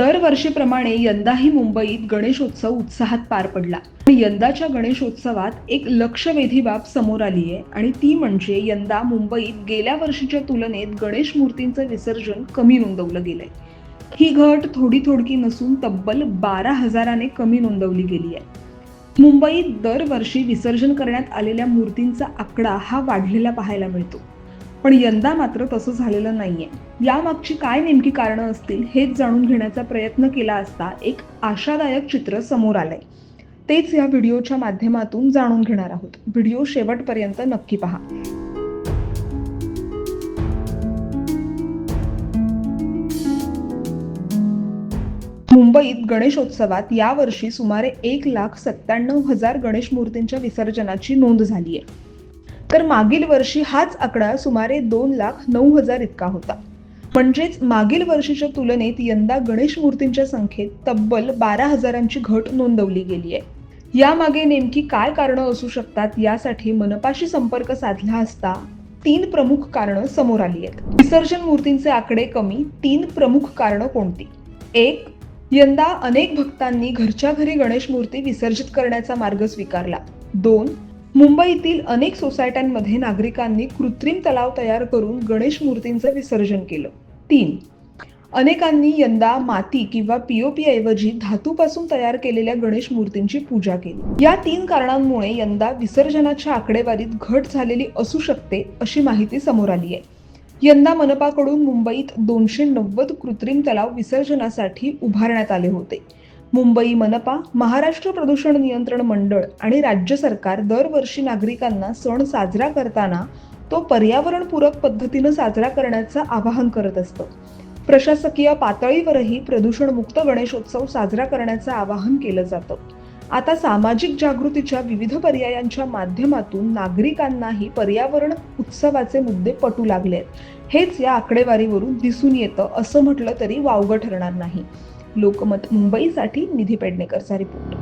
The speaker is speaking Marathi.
दरवर्षीप्रमाणे यंदाही मुंबईत गणेशोत्सव उत्साहात पार पडला. आणि यंदाच्या गणेशोत्सवात एक लक्षवेधी बाब समोर आली आहे आणि ती म्हणजे यंदा मुंबईत गेल्या वर्षीच्या तुलनेत गणेश मूर्तींचं विसर्जन कमी नोंदवलं गेलंय. ही घट थोडी थोडकी नसून तब्बल बारा हजाराने कमी नोंदवली गेली आहे. मुंबईत दरवर्षी विसर्जन करण्यात आलेल्या मूर्तींचा आकडा हा वाढलेला पाहायला मिळतो. पण यंदा मात्र तसं झालेलं नाहीये. यामागची काय नेमकी कारणं असतील हेच जाणून घेण्याचा प्रयत्न केला असता एक आशादायक चित्र समोर आलंय. तेच या व्हिडिओच्या माध्यमातून जाणून घेणार आहोत. व्हिडिओ शेवटपर्यंत नक्की पहा. मुंबईत गणेशोत्सवात यावर्षी सुमारे एक लाख सत्त्याण्णव हजार गणेश मूर्तींच्या विसर्जनाची नोंद झाली आहे तर मागील वर्षी हाच आकडा सुमारे दोन लाख नऊ हजार इतका होता. म्हणजेच मागील वर्षीच्या तुलनेत यंदा गणेश मूर्तींच्या संख्येत तब्बल बारा हजारांची घट नोंदवली गेली आहे. यामागे नेमकी काय कारणं असू शकतात यासाठी मनपाशी संपर्क साधला असता तीन प्रमुख कारणं समोर आली आहेत. विसर्जन मूर्तींचे आकडे कमी तीन प्रमुख कारणं कोणती? एक यंदा अनेक भक्तांनी घरच्या घरी गणेश मूर्ती विसर्जित करण्याचा मार्ग स्वीकारला. दोन मुंबईतील अनेक सोसायट्यांमध्ये नागरिकांनी कृत्रिम तलाव तयार करून गणेश मूर्तींचं विसर्जन केलं. तीन अनेकांनी यंदा माती किंवा पीओपी ऐवजी धातूपासून तयार केलेल्या गणेश मूर्तींची पूजा केली. या तीन कारणांमुळे यंदा विसर्जनाच्या आकडेवारीत घट झालेली असू शकते अशी माहिती समोर आली आहे. यंदा मनपाकडून मुंबईत दोनशे नव्वद कृत्रिम तलाव विसर्जनासाठी उभारण्यात आले होते. मुंबई मनपा महाराष्ट्र प्रदूषण नियंत्रण मंडळ आणि राज्य सरकार दरवर्षी नागरिकांना सण साजरा करताना तो पर्यावरणपूरक पद्धतीनं साजरा करण्याचं आवाहन करत असतं. प्रशासकीय पातळीवरही प्रदूषणमुक्त गणेशोत्सव साजरा करण्याचं आवाहन केलं जातं. आता सामाजिक जागृतीच्या विविध पर्यायांच्या माध्यमातून नागरिकांनाही पर्यावरण उत्सवाचे मुद्दे पटू लागले आहेत. हेच या आकडेवारीवरून दिसून येतं असं म्हटलं तरी वावगं ठरणार नाही. लोकमत मुंबईसाठी निधी पेडणेकरचा रिपोर्ट